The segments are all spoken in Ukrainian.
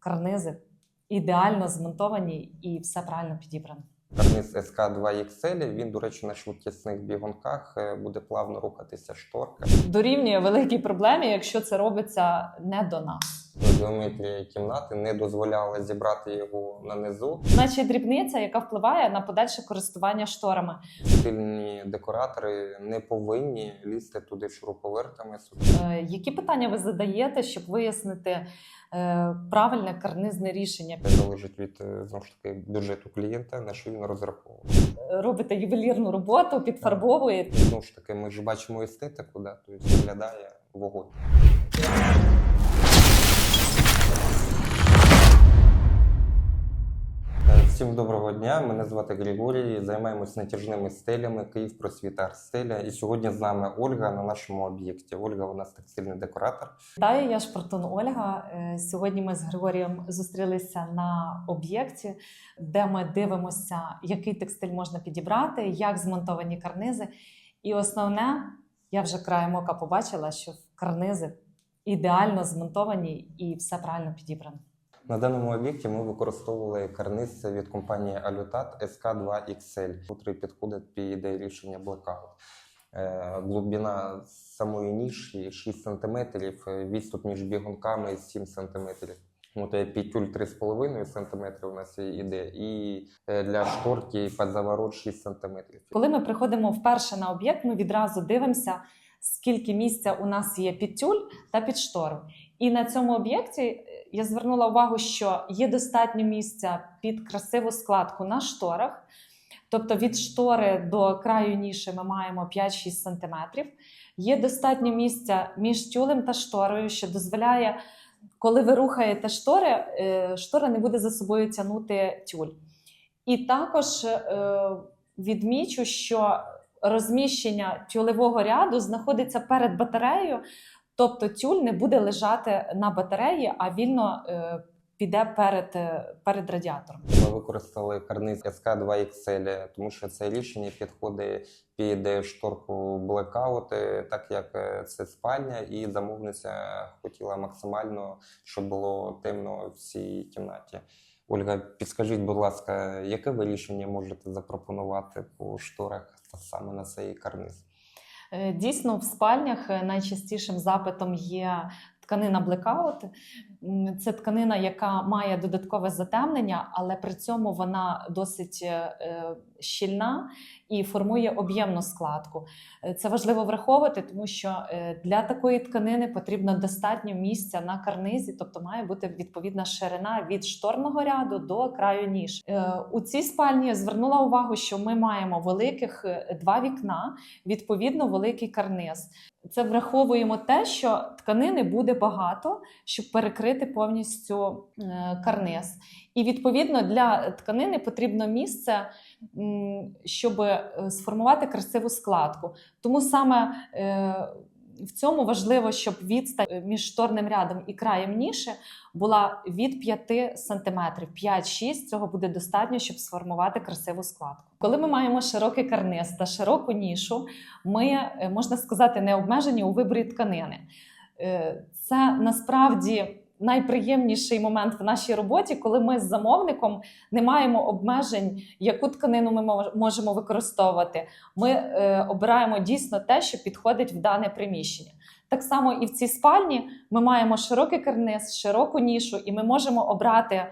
карнизи ідеально змонтовані і все правильно підібрано. Карниз СК2 XL, він, до речі, на швидкісних бігунках е, буде плавно рухатися шторка. Дорівнює великій проблемі, якщо це робиться не до нас. Геометрія кімнати не дозволяла зібрати його на низу. Значить, дрібниця, яка впливає на подальше користування шторами. Стильні декоратори не повинні лізти туди шуруповертами. Е, Які питання ви задаєте, щоб вияснити е, правильне карнизне рішення? Це залежить від е, знову ж таки бюджету клієнта, на що він розраховує. Е, Робите ювелірну роботу, підфарбовуєте. Знову ж таки, ми ж бачимо естетику, да? тобто виглядає вогонь. Всім доброго дня. Мене звати Григорій. Займаємось натяжними стелями Київ просвіта стеля. І сьогодні з нами Ольга на нашому об'єкті. Ольга у нас текстильний декоратор. Вітаю, я Шпартун Ольга. Е, Сьогодні ми з Григорієм зустрілися на об'єкті, де ми дивимося, який текстиль можна підібрати, як змонтовані карнизи. І основне, я вже краєм ока побачила, що карнизи ідеально змонтовані і все правильно підібрано. На даному об'єкті ми використовували карниз від компанії Alutat SK2 XL, який підходить під рішення Blackout. Е, Глибина самої ніші 6 см, відступ між бігунками 7 см. От е, петюль 3,5 см у нас іде, і е, для шторки під заворот 6 см. Коли ми приходимо вперше на об'єкт, ми відразу дивимося, скільки місця у нас є під тюль та під штору. І на цьому об'єкті я звернула увагу, що є достатньо місця під красиву складку на шторах. Тобто від штори до краю ніші ми маємо 5-6 см. Є достатньо місця між тюлем та шторою, що дозволяє, коли ви рухаєте штори, е, штора не буде за собою тягнути тюль. І також е, відмічу, що розміщення тюлевого ряду знаходиться перед батареєю, тобто тюль не буде лежати на батареї, а вільно е, піде перед, е, перед радіатором. Ми використали карниз SK2 XL, тому що це рішення підходить під шторку е, так як е, це спальня, і замовниця хотіла максимально, щоб було темно в цій кімнаті. Ольга, підскажіть, будь ласка, яке ви рішення можете запропонувати по шторах саме на цей карниз? Е, Дійсно, в спальнях е, найчастішим запитом є тканина блекаут. Це тканина, яка має додаткове затемнення, але при цьому вона досить е, е, щільна і формує об'ємну складку. Е, Це важливо враховувати, тому що для такої тканини потрібно достатньо місця на карнизі, тобто має бути відповідна ширина від шторного ряду до краю ніж. У цій спальні я звернула увагу, що ми маємо великих два вікна, відповідно великий карниз. Це враховуємо те, що тканини буде багато, щоб перекрити повністю е, карниз. І відповідно для тканини потрібно місце, щоб е, сформувати красиву складку. Тому саме е, в цьому важливо, щоб відстань між шторним рядом і краєм ніші була від 5 см. 5-6 цього буде достатньо, щоб сформувати красиву складку. Коли ми маємо широкий карниз та широку нішу, ми можна сказати не обмежені у виборі тканини. Це насправді найприємніший момент в нашій роботі, коли ми з замовником не маємо обмежень, яку тканину ми можемо використовувати. Ми е, обираємо дійсно те, що підходить в дане приміщення. Так само і в цій спальні ми маємо широкий карниз, широку нішу, і ми можемо обрати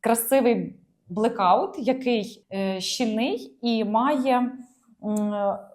красивий блекаут, який е, щільний і має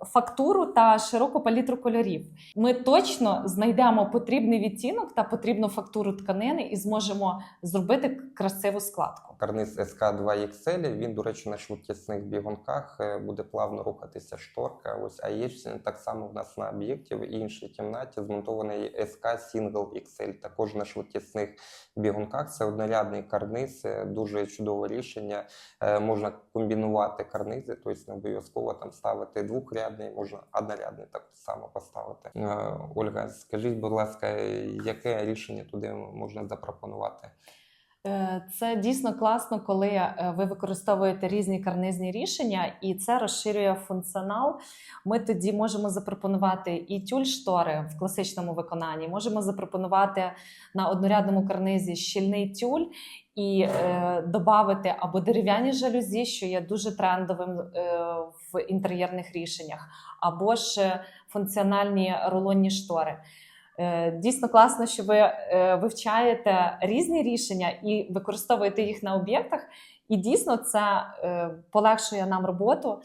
фактуру та широку палітру кольорів. Ми точно знайдемо потрібний відтінок та потрібну фактуру тканини і зможемо зробити красиву складку. Карниз SK2 XL, він, до речі, на швидкісних бігунках е, буде плавно рухатися шторка. Ось, а є так само в нас на об'єкті в іншій кімнаті змонтований SK Single XL, також на швидкісних бігунках. Це однорядний карниз, е, дуже чудове рішення. Е, Можна комбінувати карнизи, тобто не обов'язково там ставити двохрядний, можна однорядний так само поставити. Е, Ольга, скажіть, будь ласка, яке рішення туди можна запропонувати? Е, Це дійсно класно, коли е, ви використовуєте різні карнизні рішення, і це розширює функціонал. Ми тоді можемо запропонувати і тюль-штори в класичному виконанні, можемо запропонувати на однорядному карнизі щільний тюль і е, додати або дерев'яні жалюзі, що є дуже трендовим е, в інтер'єрних рішеннях, або ж функціональні рулонні штори. Е, Дійсно класно, що ви е, вивчаєте різні рішення і використовуєте їх на об'єктах. І дійсно це е, полегшує нам роботу.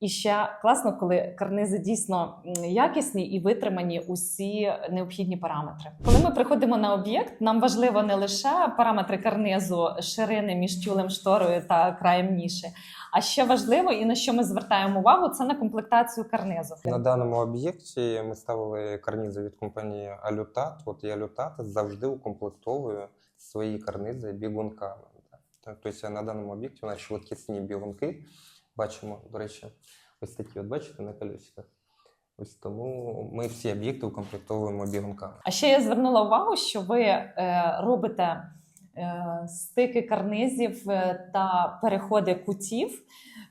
І ще класно, коли карнизи дійсно якісні і витримані усі необхідні параметри. Коли ми приходимо на об'єкт, нам важливо не лише параметри карнизу, ширини між тюлем, шторою та краєм ніші, а ще важливо і на що ми звертаємо увагу, це на комплектацію карнизу. На даному об'єкті ми ставили карнізи від компанії Алютат. От і Алютат завжди укомплектовує свої карнизи бігунками. Тобто на даному об'єкті у нас швидкісні бігунки. Бачимо, до речі, ось такі, от бачите, на колесиках. Ось тому ми всі об'єкти укомплектовуємо бігунками. А ще я звернула увагу, що ви е, робите е, стики карнизів е, та переходи кутів.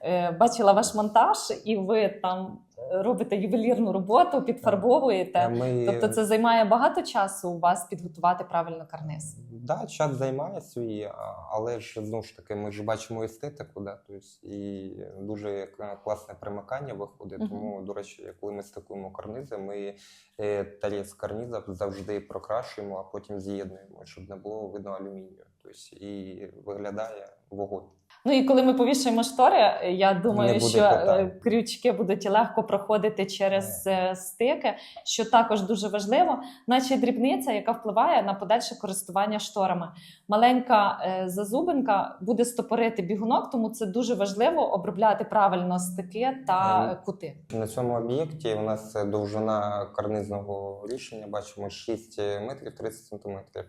Е, бачила ваш монтаж, і ви там робите ювелірну роботу, підфарбовуєте. Ми... Тобто це займає багато часу у вас підготувати правильно карниз. Да, час займає свій, але ж знову ж таки, ми ж бачимо естетику, да, тобто, і дуже класне примикання виходить. Мгм. Тому, до речі, коли ми стикуємо карнизи, ми е, таріз карніза завжди прокрашуємо, а потім з'єднуємо, щоб не було видно алюмінію. Тобто, і виглядає вогонь. Ну і коли ми повішаємо штори, я думаю, що питань. е, крючки будуть легко проходити через е, стики, що також дуже важливо, наче дрібниця, яка впливає на подальше користування шторами. Маленька е, зазубинка буде стопорити бігунок, тому це дуже важливо обробляти правильно стики та Ем. е, кути. На цьому об'єкті у нас е, довжина карнизного рішення, бачимо 6 метрів 30 сантиметрів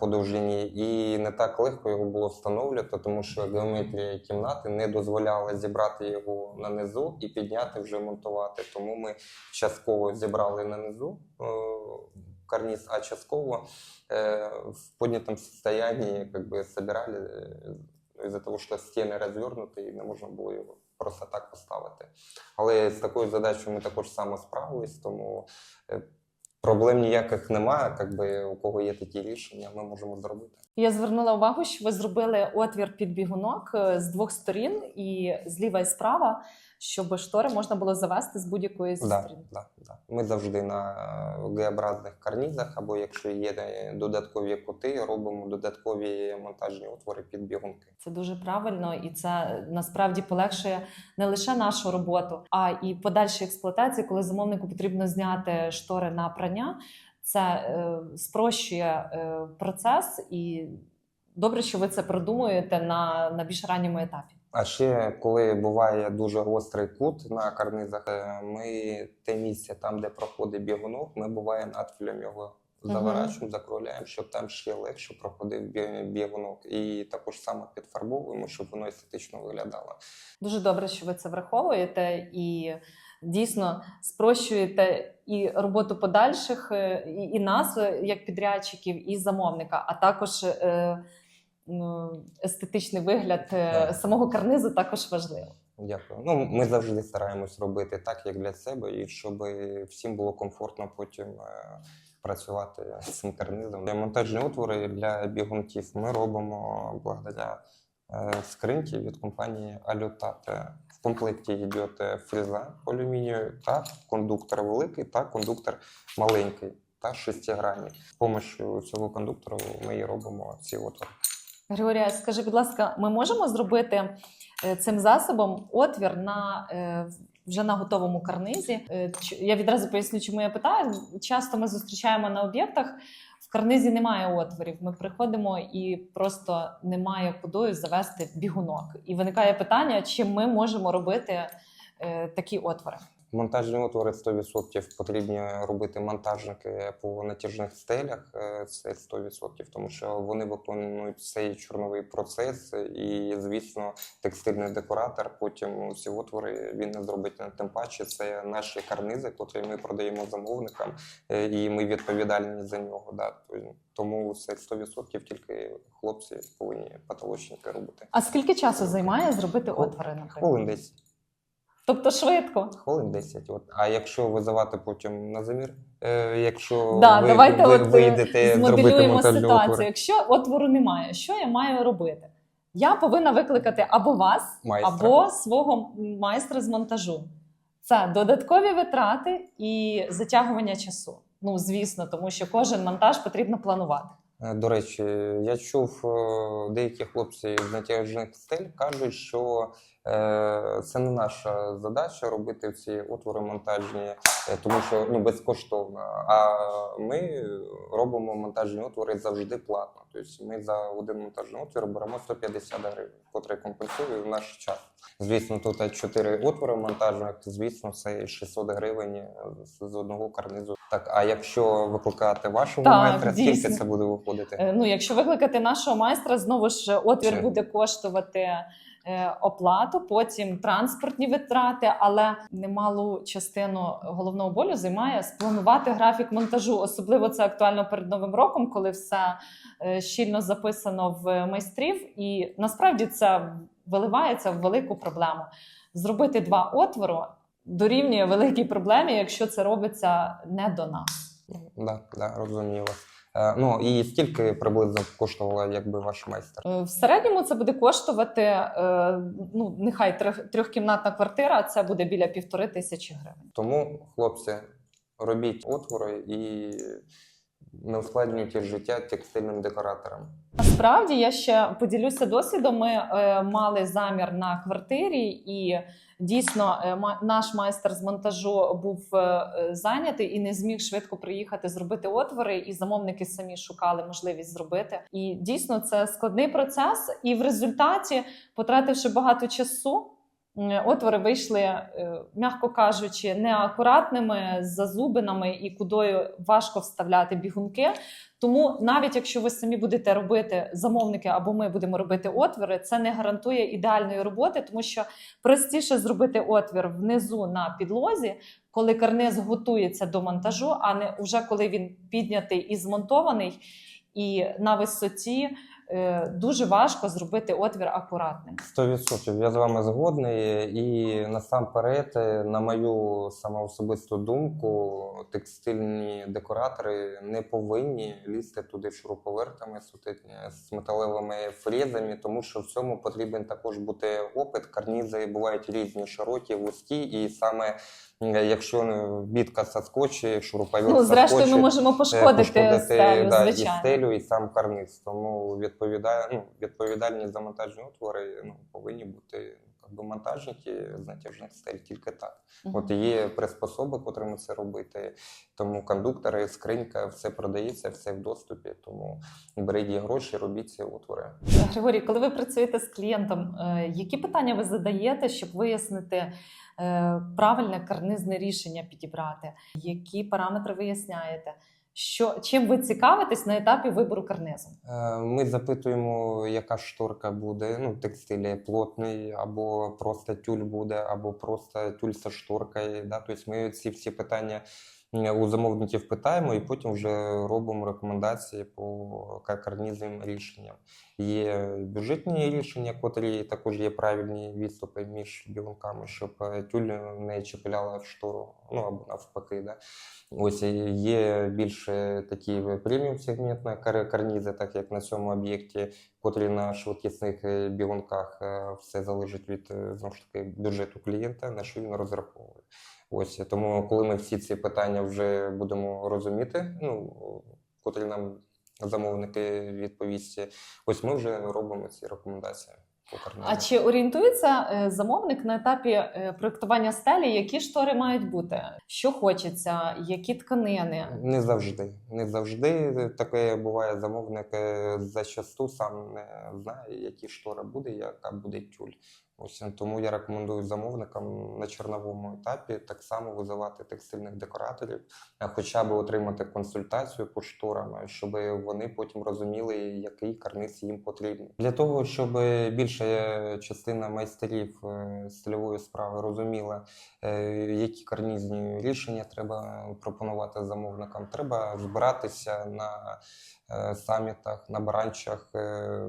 по довжині, і не так легко його було встановлювати, тому що геометрія кімнати не дозволяла зібрати його на низу і підняти вже монтувати. Тому ми частково зібрали на низу е, карниз, а частково е, в поднятом состоянии как бы собирали е, из-за того, що стіни розвернуті і не можна було його просто так поставити. Але з такою задачею ми також само справились, тому проблем ніяких немає. Якби у кого є такі рішення, ми можемо зробити. Я звернула увагу, що ви зробили отвір під бігунок е, з двох сторін, і зліва і справа, щоб штори можна було завести з будь-якої зі Да, сторін. да, да. Ми завжди на Г-образних карнізах, або якщо є е, додаткові кути, робимо додаткові монтажні отвори під бігунки. Це дуже правильно, і це насправді полегшує не лише нашу роботу, а і подальшу експлуатацію, коли замовнику потрібно зняти штори на прання. Це е, спрощує е, процес, і добре, що ви це продумуєте на, на більш ранньому етапі. А ще коли буває дуже гострий кут на карнизах, е, ми те місце, там де проходить бігунок, ми буває надфілем його заворачуємо, закругляємо, щоб там ще легше проходив бі- бігунок. І також саме підфарбовуємо, щоб воно естетично виглядало. Дуже добре, що ви це враховуєте і дійсно спрощуєте і роботу подальших, е, і, і нас, е, як підрядчиків, і замовника, а також е, ну, естетичний вигляд Так. самого карнизу також важливо. Дякую. Ну, ми завжди стараємось робити так, як для себе, і щоб всім було комфортно потім працювати з цим карнизом. Монтажні отвори для бігунків ми робимо благодаря скриньки від компанії Алютат. В комплекті йде фреза по алюмінію та кондуктор великий та кондуктор маленький та шестигранник. З допомогою цього кондуктора ми і робимо ці отвори. Григорія, скажи, будь ласка, ми можемо зробити е, цим засобом отвір на е, вже на готовому карнизі? Е, Я відразу поясню, чому я питаю. Часто ми зустрічаємо на об'єктах. Карнизі немає отворів. Ми приходимо і просто немає кудою завести бігунок. І виникає питання, чи ми можемо робити е, такі отвори. Монтажні отвори 100% потрібні робити монтажники по натяжних стелях. е, Це 100%, тому що вони виконують цей чорновий процес, і звісно, текстильний декоратор. Потім ці отвори він не зробить. Тим паче, це наші карнизи, котрі ми продаємо замовникам, е, і ми відповідальні за нього. Да. Тому це 100% тільки хлопці повинні потолочники робити. А скільки часу займає зробити отвори, наприклад? Хвилин 10. Тобто швидко. Хвилин 10. От. А якщо визивати потім на замір, е, якщо Да, ви, давайте ви от, е, вийдете Змоделюємо ситуацію. Якщо отвору немає, що я маю робити? Я повинна викликати або вас, Майстра. або свого майстра з монтажу. Це додаткові витрати і затягування часу. Ну, звісно, тому що кожен монтаж потрібно планувати. Е, До речі, я чув е, деякі хлопці з натяжних стель кажуть, що це не наша задача робити ці отвори монтажні, е, тому що ну безкоштовно. А ми робимо монтажні отвори завжди платно. Тобто ми за один монтажний отвір беремо 150 гривень, котрий компенсує наш час. Звісно, тут 4 отвори монтажних, звісно, це 600 гривень з одного карнизу. Так, а якщо викликати вашого Так, майстра, скільки дійсно. це буде виходити? Е, Ну, якщо викликати нашого майстра, знову ж отвір Чи- буде коштувати е, оплату, потім транспортні витрати, але немалу частину головного болю займає спланувати графік монтажу. Особливо це актуально перед новим роком, коли все е, щільно записано в майстрів, і насправді це виливається в велику проблему. Зробити два отвору дорівнює великій проблемі, якщо це робиться не до нас. Да, да. Е, ну і скільки приблизно коштувала якби ваш майстер? Е, В середньому це буде коштувати е, ну нехай трьохкімнатна квартира. Це буде біля півтори тисячі гривень. Тому, хлопці, робіть отвори і не ускладнюйте життя текстильним декораторам. Насправді я ще поділюся досвідом. Ми е, мали замір на квартирі, і дійсно е, наш майстер з монтажу був е, е, зайнятий і не зміг швидко приїхати зробити отвори. І замовники самі шукали можливість зробити. І дійсно це складний процес. І в результаті, потративши багато часу. М, Отвори вийшли, е, м'яко кажучи, неакуратними, зазубинами і кудою важко вставляти бігунки. Тому навіть якщо ви самі будете робити замовники або ми будемо робити отвори, це не гарантує ідеальної роботи, тому що простіше зробити отвір внизу на підлозі, коли карниз готується до монтажу, а не вже коли він піднятий і змонтований, і на висоті е, дуже важко зробити отвір акуратним. 100% я з вами згодний. І насамперед, е, на мою самоособисту думку, текстильні декоратори не повинні лізти туди шуруповертами з металевими фрезами, тому що в цьому потрібен також бути опит. Карнізи бувають різні, широкі, вузькі, і саме е, якщо е, бітка соскочить, шуруповерт Ну, зрештою, ми можемо е, пошкодити стелю, да, і стелю, і сам карниз. Тому відповідає, ну, відповідальні за монтажні утвори ну, повинні бути якби, монтажники з натяжних стель, тільки так. Мгм. От є приспособи, котрими це робити. Тому кондуктори, скринька, все продається, все в доступі. Тому беріть її гроші, робіть ці утвори. Григорій, коли ви працюєте з клієнтом, е, які питання ви задаєте, щоб вияснити е, правильне карнизне рішення підібрати? Які параметри виясняєте? Що чим ви цікавитесь на етапі вибору карнизу? Е, Ми запитуємо, яка шторка буде. Ну, текстиль плотний, або просто тюль буде, або просто тюль со шторкою. Да? Тобто ми ці всі питання у замовників питаємо і потім вже робимо рекомендації по ка- карнізним рішенням. Є бюджетні рішення, котрі також є правильні відступи між білонками, щоб тюль не чіпляла в штору, ну або навпаки. Да? Ось є більше такі преміум сегментні кар- карнізи, так як на цьому об'єкті, котрі на швидкісних е, бігунках е, все залежить від е, знову ж таки бюджету клієнта, на що він розраховує. Ось тому, коли ми всі ці питання вже будемо розуміти, ну котрі нам замовники відповісті, ось ми вже робимо ці рекомендації. А чи орієнтується е, замовник на етапі е, проектування стелі, які штори мають бути? Що хочеться, які тканини? Не завжди. Не завжди таке буває. Замовник е, зачасту сам не знає, які штори буде, яка буде тюль. Ось е, тому я рекомендую замовникам на чорновому етапі так само визивати текстильних декораторів, е, хоча б отримати консультацію по шторам, е, щоб вони потім розуміли, який карниз їм потрібен. Для того, щоб більша частина майстерів стильової справи розуміла, які карнізні рішення треба пропонувати замовникам, треба збиратися на самітах, на бранчах, е,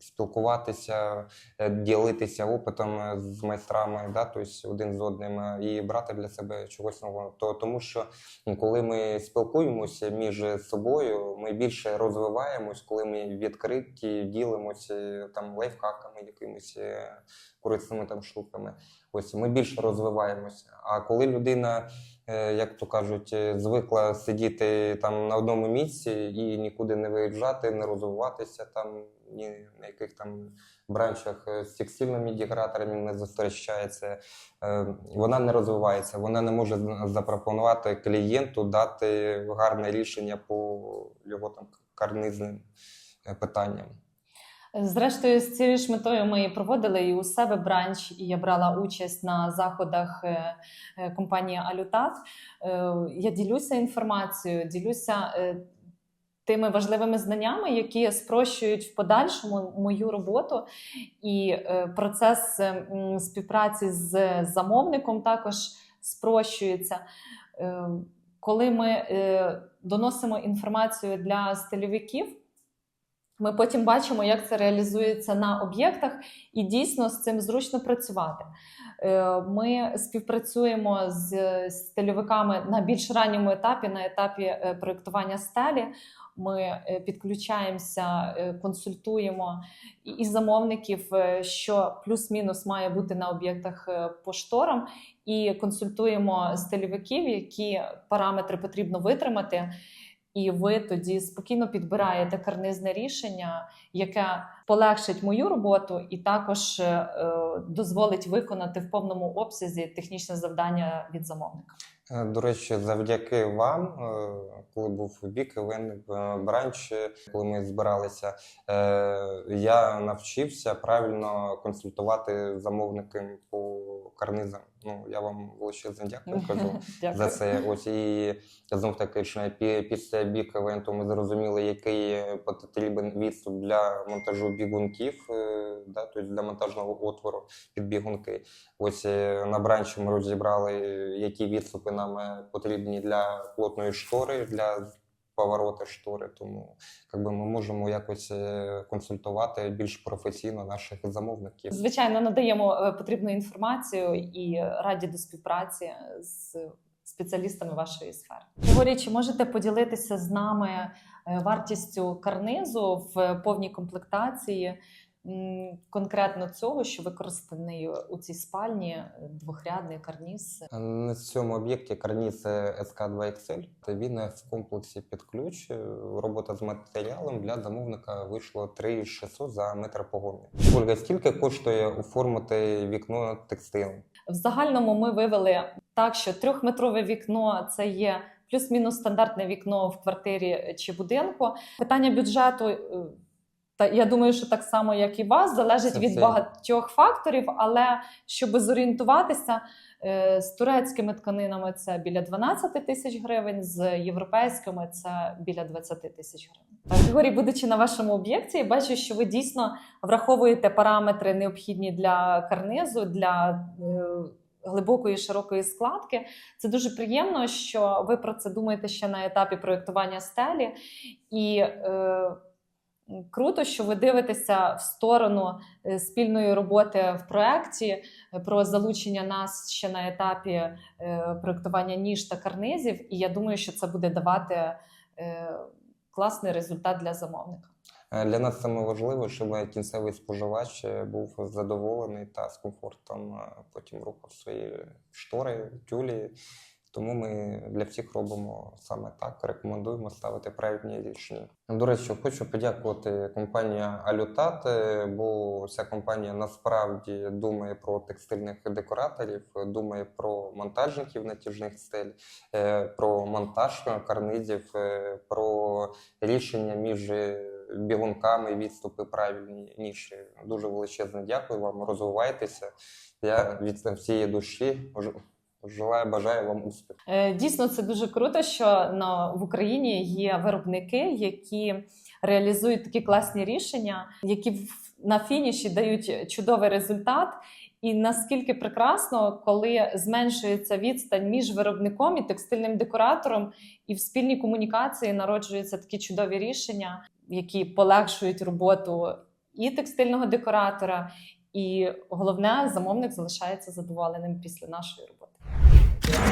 спілкуватися, е, ділитися опитом е, з майстрами, да, тобто один з одним, е, і брати для себе чогось нового. То, тому що коли ми спілкуємося між собою, ми більше розвиваємось, коли ми відкриті, ділимося е, там лайфхаками, якимись корисними там штуками. Ось ми більше розвиваємося. А коли людина, е, як то кажуть, е, звикла сидіти там на одному місці і нікуди не виїжджати, не розвиватися там, ні на яких там бранчах е, з текстильними декораторами не зустрічається, вона не розвивається, вона не може запропонувати клієнту дати гарне рішення по його там карнизним питанням. Зрештою, з цією ж метою ми проводили і у себе бранч, і я брала участь на заходах е, е, компанії Алютат. Е, Я ділюся інформацією, ділюся тими важливими знаннями, які спрощують в подальшому мою роботу. І процес співпраці з замовником також спрощується. Коли ми доносимо інформацію для стильовиків. Ми потім бачимо, як це реалізується на об'єктах, і дійсно з цим зручно працювати. Е, Ми співпрацюємо з стильовиками на більш ранньому етапі, на етапі е, проєктування стелі. Ми е, підключаємося, консультуємо і- замовників, що плюс-мінус має бути на об'єктах по шторам, і консультуємо стильовиків, які параметри потрібно витримати. І ви тоді спокійно підбираєте карнизне рішення, яке полегшить мою роботу, і також е, е, дозволить виконати в повному обсязі технічне завдання від замовника. Е, До речі, завдяки вам, е, коли був бік бранч, коли ми збиралися, я навчився правильно консультувати замовників по карнизам. Ну я вам величезне дякую кажу за це. Ось і знов таки ж пі- після бік івенту ми зрозуміли, який потрібен відступ для монтажу бігунків, е, да, тобто для монтажного отвору під бігунки. Ось е, на бранчі ми розібрали, які відступи нам е, потрібні для плотної штори, для поворота штори. Тому якби ми можемо якось е, консультувати більш професійно наших замовників. Звичайно, надаємо е, потрібну інформацію і раді до співпраці з спеціалістами вашої сфери. Чи можете поділитися з нами е, вартістю карнизу в повній комплектації? Конкретно цього, що використаний у цій спальні е, двохрядний карніз. На цьому об'єкті карніз СК2XL. Та Він в комплексі під ключ. Робота з матеріалом для замовника вийшло 3600 за метр погони. Ольга, скільки коштує оформити вікно текстилем? В загальному ми вивели так, що трьохметрове вікно це є плюс-мінус стандартне вікно в квартирі чи будинку. Питання бюджету. Та я думаю, що так само, як і вас, залежить Це від це. багатьох факторів. Але щоб зорієнтуватися е, з турецькими тканинами, це біля 12 тисяч гривень, з європейськими це біля 20 тисяч гривень. Григорій, будучи на вашому об'єкті, я бачу, що ви дійсно враховуєте параметри необхідні для карнизу, для е, глибокої широкої складки. Це дуже приємно, що ви про це думаєте ще на етапі проєктування стелі. І е, круто, що ви дивитеся в сторону е, спільної роботи в проєкті е, про залучення нас ще на етапі е, проєктування ніж та карнизів. І я думаю, що це буде давати класний результат для замовника. Для нас саме важливо, щоб кінцевий споживач був задоволений та з комфортом потім рухав свої штори, тюлі. Тому ми для всіх робимо саме так. Рекомендуємо ставити правильні рішення. До речі, хочу подякувати компанії Алютат, бо ця компанія насправді думає про текстильних декораторів, думає про монтажників натяжних стель, е, про монтаж карнизів, е, про рішення між бігунками, відступи правильніші. Дуже величезне дякую вам. Розвивайтеся. Я від всієї душі желаю, бажаю вам успіху. Е, Дійсно, це дуже круто, що на, в Україні є виробники, які реалізують такі класні рішення, які на фініші дають чудовий результат. І наскільки прекрасно, коли зменшується відстань між виробником і текстильним декоратором, і в спільній комунікації народжуються такі чудові рішення, які полегшують роботу і текстильного декоратора, і головне, замовник залишається задоволеним після нашої роботи. Yeah.